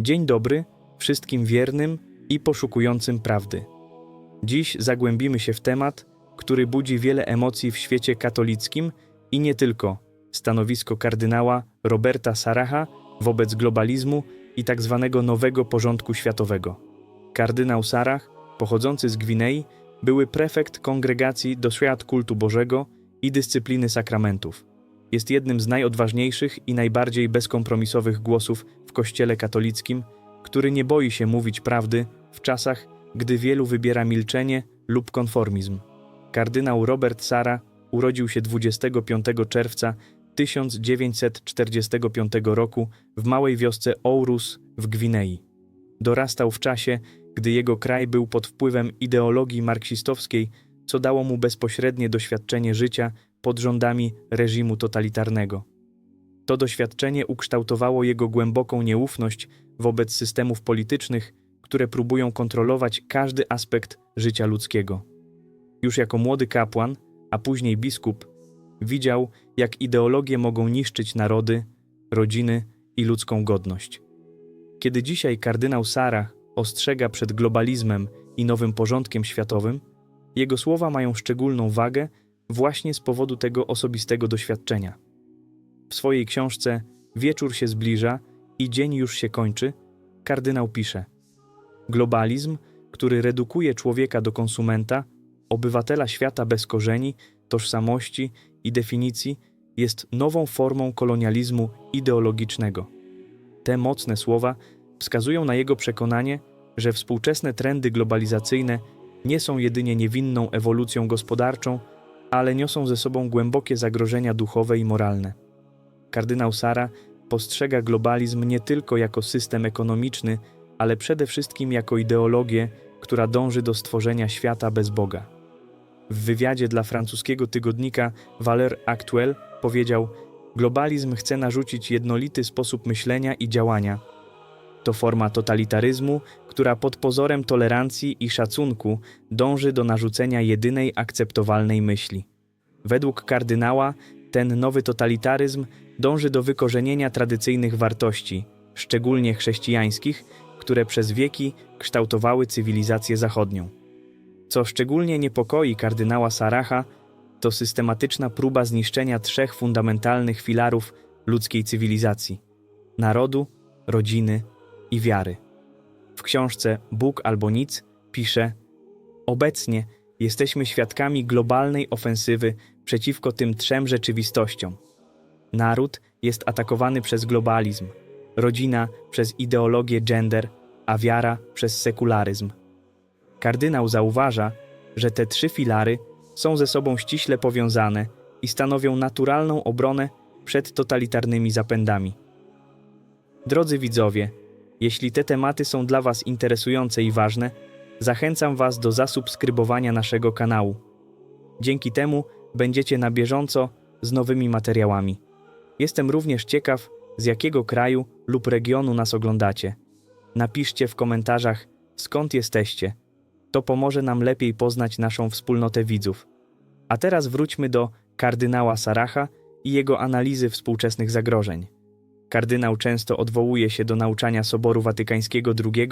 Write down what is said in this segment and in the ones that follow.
Dzień dobry wszystkim wiernym i poszukującym prawdy. Dziś zagłębimy się w temat, który budzi wiele emocji w świecie katolickim i nie tylko stanowisko kardynała Roberta Saraha wobec globalizmu i tak zwanego nowego porządku światowego. Kardynał Sarah, pochodzący z Gwinei, były prefekt kongregacji do świat kultu Bożego i dyscypliny sakramentów. Jest jednym z najodważniejszych i najbardziej bezkompromisowych głosów w Kościele katolickim, który nie boi się mówić prawdy w czasach, gdy wielu wybiera milczenie lub konformizm. Kardynał Robert Sara urodził się 25 czerwca 1945 roku w małej wiosce Ourus w Gwinei. Dorastał w czasie, gdy jego kraj był pod wpływem ideologii marksistowskiej, co dało mu bezpośrednie doświadczenie życia pod rządami reżimu totalitarnego. To doświadczenie ukształtowało jego głęboką nieufność wobec systemów politycznych, które próbują kontrolować każdy aspekt życia ludzkiego. Już jako młody kapłan, a później biskup, widział, jak ideologie mogą niszczyć narody, rodziny i ludzką godność. Kiedy dzisiaj kardynał Sarah ostrzega przed globalizmem i nowym porządkiem światowym, jego słowa mają szczególną wagę właśnie z powodu tego osobistego doświadczenia. W swojej książce Wieczór się zbliża i dzień już się kończy, kardynał pisze: Globalizm, który redukuje człowieka do konsumenta, obywatela świata bez korzeni, tożsamości i definicji, jest nową formą kolonializmu ideologicznego. Te mocne słowa wskazują na jego przekonanie, że współczesne trendy globalizacyjne nie są jedynie niewinną ewolucją gospodarczą, ale niosą ze sobą głębokie zagrożenia duchowe i moralne. Kardynał Sara postrzega globalizm nie tylko jako system ekonomiczny, ale przede wszystkim jako ideologię, która dąży do stworzenia świata bez Boga. W wywiadzie dla francuskiego tygodnika Valeur Actuelle powiedział: Globalizm chce narzucić jednolity sposób myślenia i działania. To forma totalitaryzmu, która pod pozorem tolerancji i szacunku dąży do narzucenia jedynej akceptowalnej myśli. Według kardynała, ten nowy totalitaryzm dąży do wykorzenienia tradycyjnych wartości, szczególnie chrześcijańskich, które przez wieki kształtowały cywilizację zachodnią. Co szczególnie niepokoi kardynała Saracha, to systematyczna próba zniszczenia trzech fundamentalnych filarów ludzkiej cywilizacji narodu, rodziny i wiary. W książce Bóg albo nic pisze: Obecnie jesteśmy świadkami globalnej ofensywy przeciwko tym trzem rzeczywistościom. Naród jest atakowany przez globalizm, rodzina przez ideologię gender, a wiara przez sekularyzm. Kardynał zauważa, że te trzy filary są ze sobą ściśle powiązane i stanowią naturalną obronę przed totalitarnymi zapędami. Drodzy widzowie, jeśli te tematy są dla Was interesujące i ważne, zachęcam Was do zasubskrybowania naszego kanału. Dzięki temu będziecie na bieżąco z nowymi materiałami. Jestem również ciekaw, z jakiego kraju lub regionu nas oglądacie. Napiszcie w komentarzach, skąd jesteście. To pomoże nam lepiej poznać naszą wspólnotę widzów. A teraz wróćmy do kardynała Saracha i jego analizy współczesnych zagrożeń. Kardynał często odwołuje się do nauczania Soboru Watykańskiego II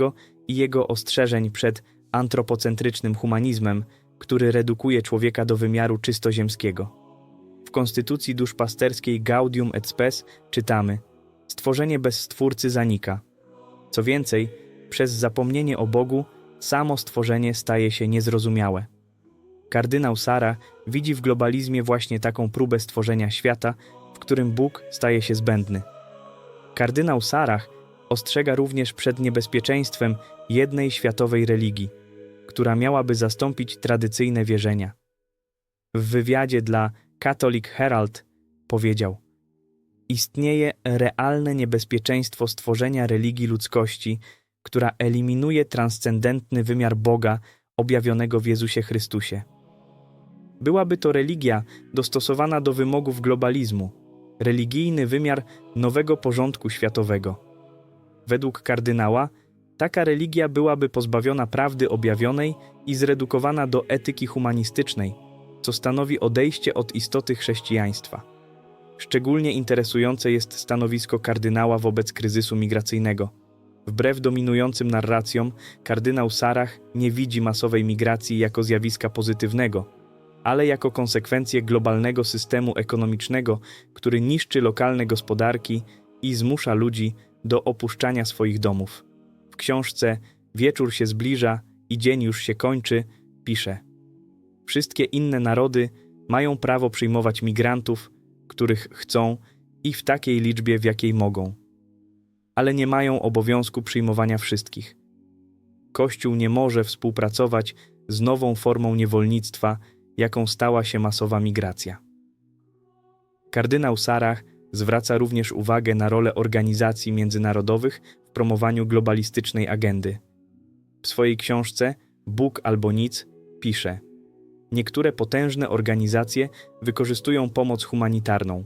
i jego ostrzeżeń przed antropocentrycznym humanizmem, który redukuje człowieka do wymiaru czysto ziemskiego. W konstytucji duszpasterskiej Gaudium et Spes czytamy: Stworzenie bez stwórcy zanika. Co więcej, przez zapomnienie o Bogu, samo stworzenie staje się niezrozumiałe. Kardynał Sara widzi w globalizmie właśnie taką próbę stworzenia świata, w którym Bóg staje się zbędny. Kardynał Sarach ostrzega również przed niebezpieczeństwem jednej światowej religii, która miałaby zastąpić tradycyjne wierzenia. W wywiadzie dla Catholic Herald powiedział: Istnieje realne niebezpieczeństwo stworzenia religii ludzkości, która eliminuje transcendentny wymiar Boga objawionego w Jezusie Chrystusie. Byłaby to religia dostosowana do wymogów globalizmu, religijny wymiar nowego porządku światowego. Według kardynała, taka religia byłaby pozbawiona prawdy objawionej i zredukowana do etyki humanistycznej, co stanowi odejście od istoty chrześcijaństwa. Szczególnie interesujące jest stanowisko kardynała wobec kryzysu migracyjnego. Wbrew dominującym narracjom, kardynał Sarach nie widzi masowej migracji jako zjawiska pozytywnego, ale jako konsekwencję globalnego systemu ekonomicznego, który niszczy lokalne gospodarki i zmusza ludzi do opuszczania swoich domów. W książce Wieczór się zbliża i dzień już się kończy, pisze: Wszystkie inne narody mają prawo przyjmować migrantów, których chcą i w takiej liczbie, w jakiej mogą. Ale nie mają obowiązku przyjmowania wszystkich. Kościół nie może współpracować z nową formą niewolnictwa, jaką stała się masowa migracja. Kardynał Sarach zwraca również uwagę na rolę organizacji międzynarodowych w promowaniu globalistycznej agendy. W swojej książce Bóg albo nic pisze: Niektóre potężne organizacje wykorzystują pomoc humanitarną,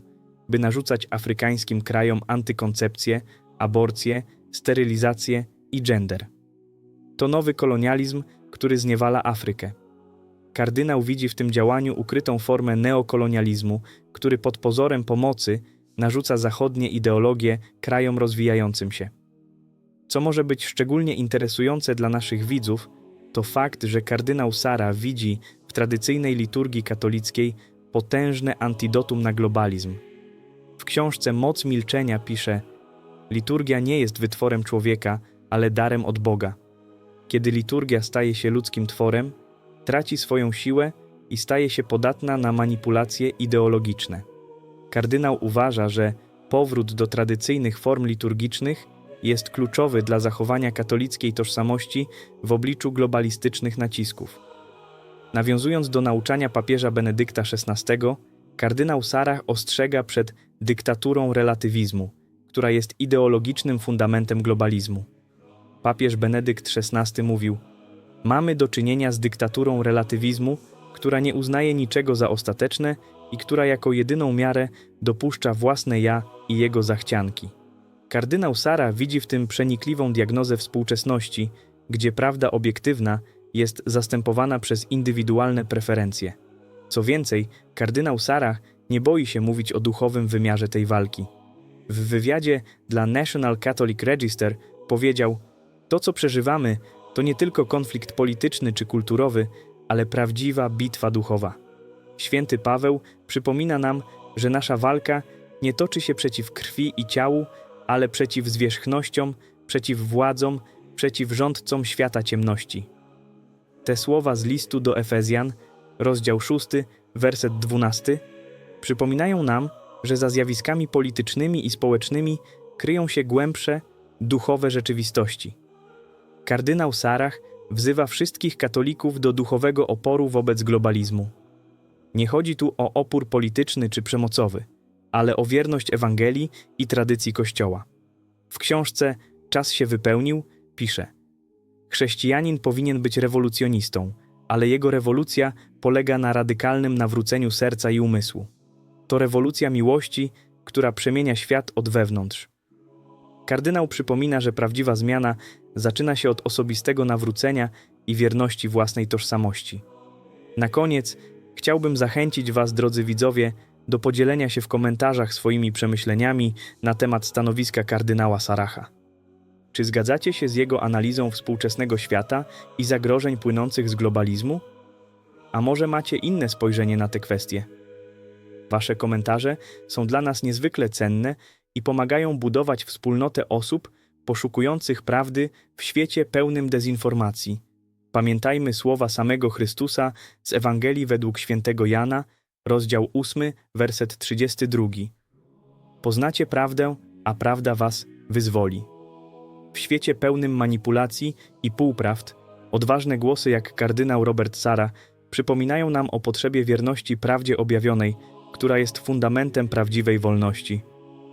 by narzucać afrykańskim krajom antykoncepcję, aborcję, sterylizację i gender. To nowy kolonializm, który zniewala Afrykę. Kardynał widzi w tym działaniu ukrytą formę neokolonializmu, który pod pozorem pomocy narzuca zachodnie ideologie krajom rozwijającym się. Co może być szczególnie interesujące dla naszych widzów, to fakt, że kardynał Sara widzi w tradycyjnej liturgii katolickiej potężne antidotum na globalizm. W książce Moc Milczenia pisze: Liturgia nie jest wytworem człowieka, ale darem od Boga. Kiedy liturgia staje się ludzkim tworem, traci swoją siłę i staje się podatna na manipulacje ideologiczne. Kardynał uważa, że powrót do tradycyjnych form liturgicznych jest kluczowy dla zachowania katolickiej tożsamości w obliczu globalistycznych nacisków. Nawiązując do nauczania papieża Benedykta XVI, kardynał Sarach ostrzega przed dyktaturą relatywizmu, która jest ideologicznym fundamentem globalizmu. Papież Benedykt XVI mówił: Mamy do czynienia z dyktaturą relatywizmu, która nie uznaje niczego za ostateczne i która jako jedyną miarę dopuszcza własne ja i jego zachcianki. Kardynał Sara widzi w tym przenikliwą diagnozę współczesności, gdzie prawda obiektywna jest zastępowana przez indywidualne preferencje. Co więcej, kardynał Sara nie boi się mówić o duchowym wymiarze tej walki. W wywiadzie dla National Catholic Register powiedział: To, co przeżywamy, to nie tylko konflikt polityczny czy kulturowy, ale prawdziwa bitwa duchowa. Święty Paweł przypomina nam, że nasza walka nie toczy się przeciw krwi i ciału, ale przeciw zwierzchnościom, przeciw władzom, przeciw rządcom świata ciemności. Te słowa z listu do Efezjan, rozdział 6, werset 12, przypominają nam, że za zjawiskami politycznymi i społecznymi kryją się głębsze, duchowe rzeczywistości. Kardynał Sarach wzywa wszystkich katolików do duchowego oporu wobec globalizmu. Nie chodzi tu o opór polityczny czy przemocowy, ale o wierność Ewangelii i tradycji Kościoła. W książce Czas się wypełnił pisze: Chrześcijanin powinien być rewolucjonistą, ale jego rewolucja polega na radykalnym nawróceniu serca i umysłu. To rewolucja miłości, która przemienia świat od wewnątrz. Kardynał przypomina, że prawdziwa zmiana zaczyna się od osobistego nawrócenia i wierności własnej tożsamości. Na koniec chciałbym zachęcić Was, drodzy widzowie, do podzielenia się w komentarzach swoimi przemyśleniami na temat stanowiska kardynała Saracha. Czy zgadzacie się z jego analizą współczesnego świata i zagrożeń płynących z globalizmu? A może macie inne spojrzenie na te kwestie? Wasze komentarze są dla nas niezwykle cenne i pomagają budować wspólnotę osób poszukujących prawdy w świecie pełnym dezinformacji. Pamiętajmy słowa samego Chrystusa z Ewangelii według świętego Jana, rozdział 8, werset 32. Poznacie prawdę, a prawda was wyzwoli. W świecie pełnym manipulacji i półprawd, odważne głosy jak kardynał Robert Sara przypominają nam o potrzebie wierności prawdzie objawionej, która jest fundamentem prawdziwej wolności.